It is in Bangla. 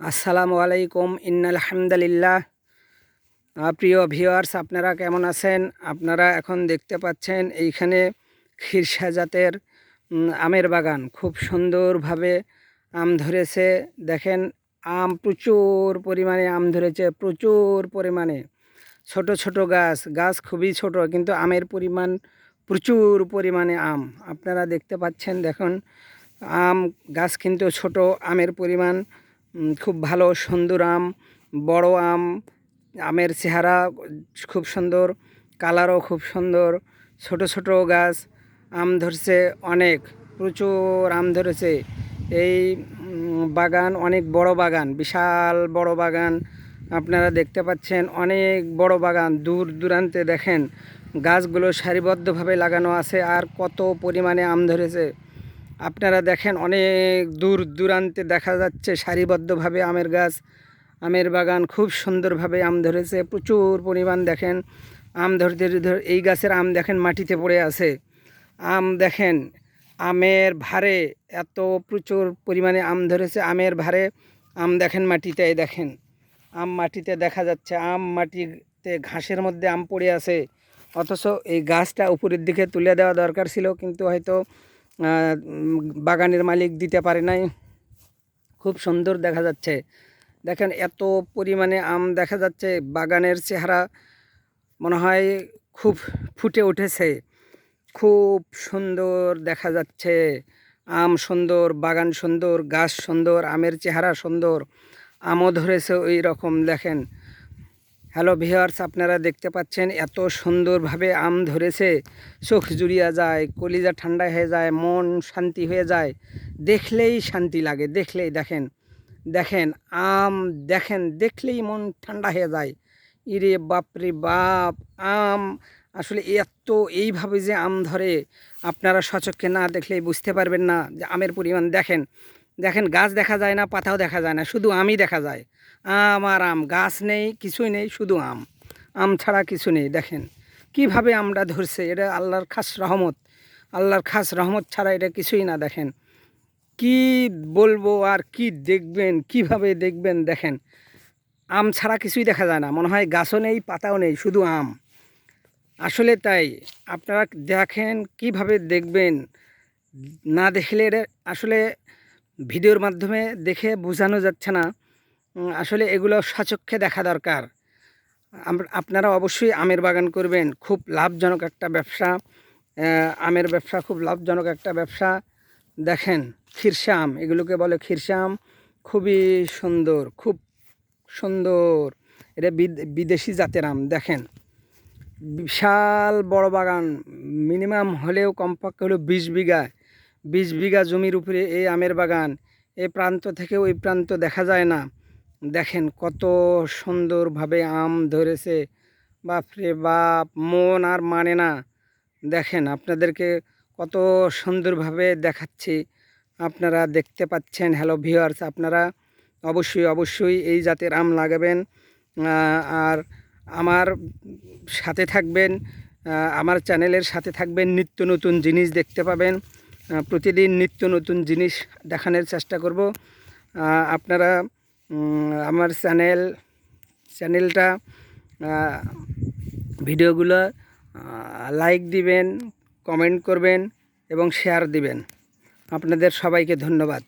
আসসালামু আলাইকুম ইন্নাল হামদালিল্লাহ প্রিয় ভিউয়ার্স, আপনারা কেমন আছেন? আপনারা এখন দেখতে পাচ্ছেন এইখানে খিরসা জাতের আমের বাগান। খুব সুন্দরভাবে আম ধরেছে। দেখেন, আম প্রচুর পরিমাণে, আম ধরেছে প্রচুর পরিমাণে। ছোট ছোট গাছ গাছ খুবই ছোট, কিন্তু আমের পরিমাণ প্রচুর পরিমাণে আম। আপনারা দেখতে পাচ্ছেন, দেখুন, আম গাছ কিন্তু ছোট, আমের পরিমাণ খুব ভালো সুন্দর আম, বড় আম, আমের চেহারা খুব সুন্দর, কালারও খুব সুন্দর, ছোট ছোট গাছ, আম ধরছে অনেক, প্রচুর আম ধরেছে। এই বাগান অনেক বড় বাগান, বিশাল বড় বাগান, আপনারা দেখতে পাচ্ছেন অনেক বড় বাগান, দূর দূরান্তে দেখেন, গাছগুলো সারিবদ্ধভাবে লাগানো আছে আর কত পরিমাণে আম ধরেছে। আপনারা দেখেন অনেক দূর দূরান্তে দেখা যাচ্ছে সারিবদ্ধভাবে আমের গাছ। আমের বাগান খুব সুন্দরভাবে আম ধরেছে, প্রচুর পরিমাণ দেখেন আম ধরতে ধর- এই গাছের আম দেখেন মাটিতে পড়ে আছে। আম দেখেন, আমের ভারে এত প্রচুর পরিমাণে আম ধরেছে, আমের ভারে আম দেখেন মাটিতে দেখেন। আম মাটিতে দেখা যাচ্ছে, আম মাটিতে ঘাসের মধ্যে আম পড়ে আছে। অথচ এই গাছটা উপরের দিকে তুলে দেওয়া দরকার ছিল, কিন্তু হয়তো বাগানের মালিক দিতে পারে নাই। খুব সুন্দর দেখা যাচ্ছে। দেখেন এত পরিমাণে আম দেখা যাচ্ছে, বাগানের চেহারা মনে হয় খুব ফুটে উঠেছে। খুব সুন্দর দেখা যাচ্ছে। আম সুন্দর, বাগান সুন্দর, গাছ সুন্দর, আমের চেহারা সুন্দর। আমও ধরেছে ওই রকম, দেখেন। হ্যালো ভিওয়ার্স আপনারা দেখতে পাচ্ছেন এত সুন্দরভাবে আম ধরেছে। চোখ জুড়িয়া যায়, কলিজা ঠান্ডা হয়ে যায়, মন শান্তি হয়ে যায়। দেখলেই শান্তি লাগে, দেখলেই দেখেন। দেখেন, আম দেখেন, দেখলেই মন ঠান্ডা হয়ে যায়। ইরে বাপরে বাপ, আম আসলে এত এইভাবে যে আম ধরে, আপনারা সচক্ষে না দেখলেই বুঝতে পারবেন না যে আমের পরিমাণ। দেখেন দেখেন গাছ দেখা যায় না, পাতাও দেখা যায় না, শুধু আমই দেখা যায়। আম আর আম, গাছ নেই, কিছুই নেই, শুধু আম। আম ছাড়া কিছু নেই, দেখেন। কীভাবে আমরা ধরছে, এটা আল্লাহর খাস রহমত। আল্লাহর খাস রহমত ছাড়া এটা কিছুই না, দেখেন। কি বলব আর কি দেখবেন, কীভাবে দেখবেন, দেখেন। আম ছাড়া কিছুই দেখা যায় না, মনে হয় গাছও নেই, পাতাও নেই, শুধু আম। আসলে তাই, আপনারা দেখেন কীভাবে দেখবেন, না দেখলে এটা আসলে ভিডিওর মাধ্যমে দেখে বোঝানো যাচ্ছে না। আসলে এগুলো সচক্ষে দেখা দরকার। আপনারা অবশ্যই আমের বাগান করবেন, খুব লাভজনক একটা ব্যবসা। আমের ব্যবসা খুব লাভজনক একটা ব্যবসা। দেখেন খিরসা আম এগুলোকে বলে খিরসা আম খুবই সুন্দর, খুব সুন্দর। এটা বিদ- বিদেশি জাতের আম, দেখেন। বিশাল বড় বাগান, মিনিমাম হলেও কমপক্ষে হলেও বিশ বিঘা। বিশ বিঘা জমির উপরে এই আমের বাগান, এ প্রান্ত থেকে ওই প্রান্ত দেখা যায় না। দেখেন কত সুন্দরভাবে আম ধরেছে। বাপরে বাপ, মন আর মানে না। দেখেন আপনাদেরকে কত সুন্দরভাবে দেখাচ্ছি। আপনারা দেখতে পাচ্ছেন, হ্যালো ভিউয়ার্স, আপনারা অবশ্যই অবশ্যই এই জাতের আম লাগাবেন। আর আমার সাথে থাকবেন আমার চ্যানেলের সাথে থাকবেন, নিত্য নতুন জিনিস দেখতে পাবেন। প্রতিদিন নিত্য নতুন জিনিস দেখানোর চেষ্টা করব। আপনারা আমার চ্যানেল, চ্যানেলটা ভিডিওগুলো লাইক দিবেন, কমেন্ট করবেন এবং শেয়ার দিবেন। আপনাদের সবাইকে ধন্যবাদ।